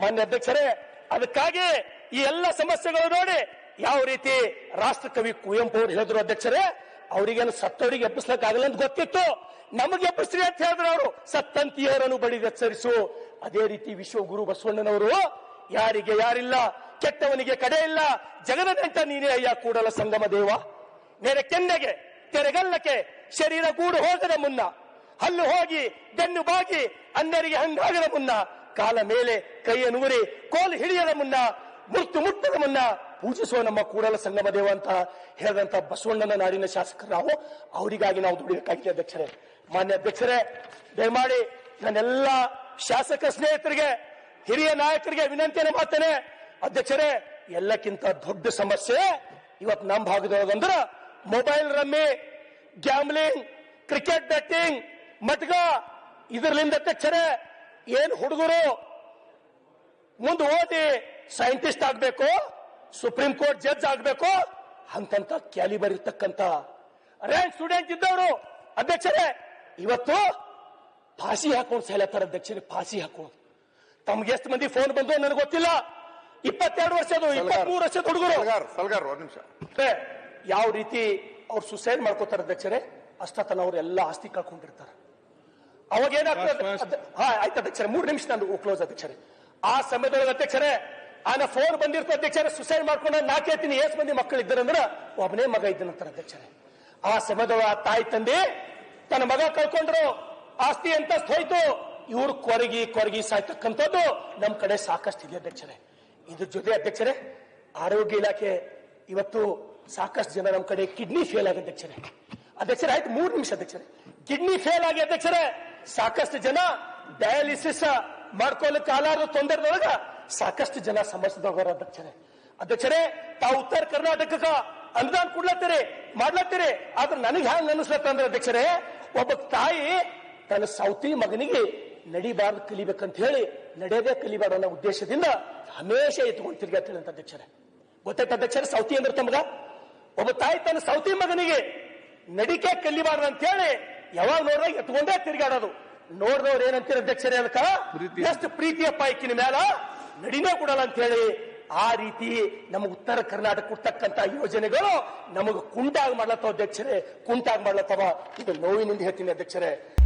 ಮಾನ್ಯ ಅಧ್ಯಕ್ಷರೇ, ಅದಕ್ಕಾಗಿ ಈ ಎಲ್ಲ ಸಮಸ್ಯೆಗಳು ನೋಡಿ ಯಾವ ರೀತಿ ರಾಷ್ಟ್ರಕವಿ ಕುವೆಂಪು ಅವರು ಹೇಳಿದ್ರು ಅಧ್ಯಕ್ಷರೇ, ಅವರಿಗೇನು ಸತ್ತವರಿಗೆ ಎಬ್ಬಿಸ್ಲಕ್ಕಾಗಲ್ಲ ಅಂತ ಗೊತ್ತಿತ್ತು. ನಮಗೆ ಎಬ್ಬಿಸ್ರಿ ಅಂತ ಹೇಳಿದ್ರು ಅವರು. ಸತ್ತಂತಿಯರನ್ನು ಬಡಿದೆಚ್ಚರಿಸು ಅದೇ ರೀತಿ ವಿಶ್ವಗುರು ಬಸವಣ್ಣನವರು, ಯಾರಿಗೆ ಯಾರಿಲ್ಲ, ಕೆಟ್ಟವನಿಗೆ ಕಡೆ ಇಲ್ಲ ಜಗದ ನೀನೇ ಅಯ್ಯ ಕೂಡಲ ಸಂಗಮ ದೇವ. ನೆರೆ ಕೆನ್ನೆಗೆ, ತೆರೆಗಲ್ಲಕ್ಕೆ ಶರೀರ ಗೂಡು ಹೋಗದ ಮುನ್ನ, ಹಲ್ಲು ಹೋಗಿ ಬೆನ್ನು ಬಾಗಿ ಅಂದರಿಗೆ ಹಂಗಾಗದ ಮುನ್ನ ಕಾಲ ಮೇಲೆ ಕೈಯ ಉರಿ ಕೋಲು ಹಿಡಿಯದ ಮುನ್ನ, ಮುರ್ತು ಮುಟ್ಟದ ಮುನ್ನ ಪೂಜಿಸುವ ನಮ್ಮ ಕೂಡಲ ಸಂಗಮ ದೇವ ಅಂತ ಹೇಳಿದಂತ ಬಸವಣ್ಣನ ನಾಡಿನ ಶಾಸಕರು ನಾವು. ಅವರಿಗಾಗಿ ನಾವು ದುಡಿಬೇಕಾಗಿದೆ ಅಧ್ಯಕ್ಷರೇ. ಮಾನ್ಯ ಅಧ್ಯಕ್ಷರೇ, ದಯಮಾಡಿ ನನ್ನೆಲ್ಲ ಶಾಸಕ ಸ್ನೇಹಿತರಿಗೆ, ಹಿರಿಯ ನಾಯಕರಿಗೆ ವಿನಂತಿಯನ್ನು ಮಾಡ್ತೇನೆ. ಅಧ್ಯಕ್ಷರೇ, ಎಲ್ಲಕ್ಕಿಂತ ದೊಡ್ಡ ಸಮಸ್ಯೆ ಇವತ್ತು ನಮ್ಮ ಭಾಗದೊಳಗಂದ್ರ mobile rummy gambling cricket betting ಮಟ್ಗ ಇದರ್ಲಿಂದ ಅಧ್ಯಕ್ಷರೇ ಏನ್ ಹುಡುಗರು ಮುಂದೆ ಓದಿ ಸೈಂಟಿಸ್ಟ್ ಆಗ್ಬೇಕು ಸುಪ್ರೀಂ ಕೋರ್ಟ್ ಜಡ್ಜ್ ಆಗ್ಬೇಕು ಅಂತಂತ ಕ್ಯಾಲಿಬರ್ ಇರ್ತಕ್ಕಂತ ರ್ಯಾಂಕ್ ಸ್ಟೂಡೆಂಟ್ ಇದ್ದವರು ಅಧ್ಯಕ್ಷರೇ ಇವತ್ತು ಫಾಸಿ ಹಾಕೊಂಡು ಸೈಲತ್ತಾರ ಅಧ್ಯಕ್ಷರೇ ಫಾಸಿ ಹಾಕೊಂಡು ತಮ್ಗೆ ಎಷ್ಟು ಮಂದಿ ಫೋನ್ ಬಂದು ನನಗೆ ಗೊತ್ತಿಲ್ಲ. ಇಪ್ಪತ್ತೆರಡು ವರ್ಷದ ಇಪ್ಪತ್ಮೂರು ವರ್ಷದ ಹುಡುಗರು. ನಿಮಿಷ. ಯಾವ ರೀತಿ ಅವ್ರು ಸುಸೈಡ್ ಮಾಡ್ಕೋತಾರೆ ಅಧ್ಯಕ್ಷರೇ ಅಷ್ಟತನ ಅವ್ರು ಎಲ್ಲ ಆಸ್ತಿ ಕಳ್ಕೊಂಡಿರ್ತಾರೆ. ಅವಾಗ ಏನಾಗ್ತದೆ ಹಾ ಆಯ್ತು ಅಧ್ಯಕ್ಷರೇ ಮೂರು ನಿಮಿಷ ನಾನು ಕ್ಲೋಸ್ ಅಧ್ಯಕ್ಷರೇ. ಆ ಸಮಯದೊಳಗೆ ಅಧ್ಯಕ್ಷರೇ ಆನ ಫೋನ್ ಬಂದಿರ್ತ ಅಧ್ಯಕ್ಷರ ಸುಸೈಡ್ ಮಾಡ್ಕೊಂಡು ನಾಲ್ಕು ಹೇಳ್ತೀನಿ ಏಸ್ ಮಂದಿ ಮಕ್ಕಳು ಇದ್ದಾರಂದ್ರೆ ಒಬ್ಬನೇ ಮಗ ಇದ್ದನಂತಾರೆ ಅಧ್ಯಕ್ಷರೇ. ಆ ಸಮಯದೊಳಗೆ ಆ ತಾಯಿ ತಂದೆ ತನ್ನ ಮಗ ಕಳ್ಕೊಂಡ್ರು ಆಸ್ತಿ ಅಂತ ಹೋಯ್ತು. ಇವ್ರು ಕೊರಗಿ ಕೊರಗಿ ಸಾಯ್ತಕ್ಕಂಥದ್ದು ನಮ್ಮ ಕಡೆ ಸಾಕಷ್ಟು ಇದೆ ಅಧ್ಯಕ್ಷರೇ. ಇದ್ರ ಜೊತೆ ಅಧ್ಯಕ್ಷರೇ ಆರೋಗ್ಯ ಇಲಾಖೆ ಇವತ್ತು ಸಾಕಷ್ಟು ಜನ ನಮ್ಮ ಕಡೆ ಕಿಡ್ನಿ ಫೇಲ್ ಆಗಿ ಅಧ್ಯಕ್ಷರೇ. ಅಧ್ಯಕ್ಷರೇ ಆಯ್ತು ಮೂರು ನಿಮಿಷ ಅಧ್ಯಕ್ಷರೇ. ಕಿಡ್ನಿ ಫೇಲ್ ಆಗಿ ಅಧ್ಯಕ್ಷರೇ ಸಾಕಷ್ಟು ಜನ ಡಯಾಲಿಸಿಸ್ ಮಾಡ್ಕೊಳ್ಳಿ ಆಲಾರದ ತೊಂದರೆದೊಳಗ ಸಾಕಷ್ಟು ಜನ ಸಮಸ್ಯೆದವರ ಅಧ್ಯಕ್ಷರೇ. ಅಧ್ಯಕ್ಷರೇ, ತಾವು ಉತ್ತರ ಕರ್ನಾಟಕಕ್ಕ ಅನುದಾನ ಕೊಡ್ಲತ್ತೀರಿ, ಮಾಡ್ಲತ್ತೀರಿ, ಆದ್ರೆ ನನಗೆ ಹ್ಯಾಂಗ ಅನಿಸ್ಲತ್ತಂದ್ರೆ ಅಧ್ಯಕ್ಷರೇ, ಒಬ್ಬ ತಾಯಿ ತನ್ನ ಸೌತಿ ಮಗನಿಗೆ ನಡಿಬಾರ್ದು ಕಲಿಬೇಕಂತ ಹೇಳಿ ನಡೆಯದೇ ಕಲಿಬಾರ್ದು ಅನ್ನೋ ಉದ್ದೇಶದಿಂದ ಹಮೇಶ ಎತ್ಕೊಂಡು ಅಂತ ಅಧ್ಯಕ್ಷರೇ. ಗೊತ್ತಾಯ್ತು ಅಧ್ಯಕ್ಷರ ಸೌತಿ ಅಂದ್ರೆ ತಮಗ ಒಬ್ಬ ತಾಯಿ ತನ್ನ ಸೌತಿ ಮಗನಿಗೆ ನಡಿಕೆ ಕಲಿಬಾರ್ದು ಅಂತ ಹೇಳಿ ಯಾವಾಗ ನೋಡಿದಾಗ ಎತ್ಕೊಂಡೇ ತಿರ್ಗಾಡೋದು. ನೋಡಿದವ್ರು ಏನಂತೀರ ಅಧ್ಯಕ್ಷರೇ ಅದಕ್ಕ? ಎಷ್ಟು ಪ್ರೀತಿಯ ಪಾಯಕಿನ ಮೇಲ ನಡಿನೇ ಕೊಡಲ್ಲ ಅಂತ ಹೇಳಿ ಆ ರೀತಿ ನಮ್ಮ ಉತ್ತರ ಕರ್ನಾಟಕ ಕೊಡ್ತಕ್ಕಂತ ಯೋಜನೆಗಳು ನಮಗೆ ಕುಂಟಾಗ ಮಾಡ್ಲತ್ತವ ಅಧ್ಯಕ್ಷರೇ. ಕುಂಟಾಗ ಮಾಡ್ಲತ್ತವ. ಇದು ನೋವಿನಿಂದ ಹೇಳ್ತೀನಿ ಅಧ್ಯಕ್ಷರೇ.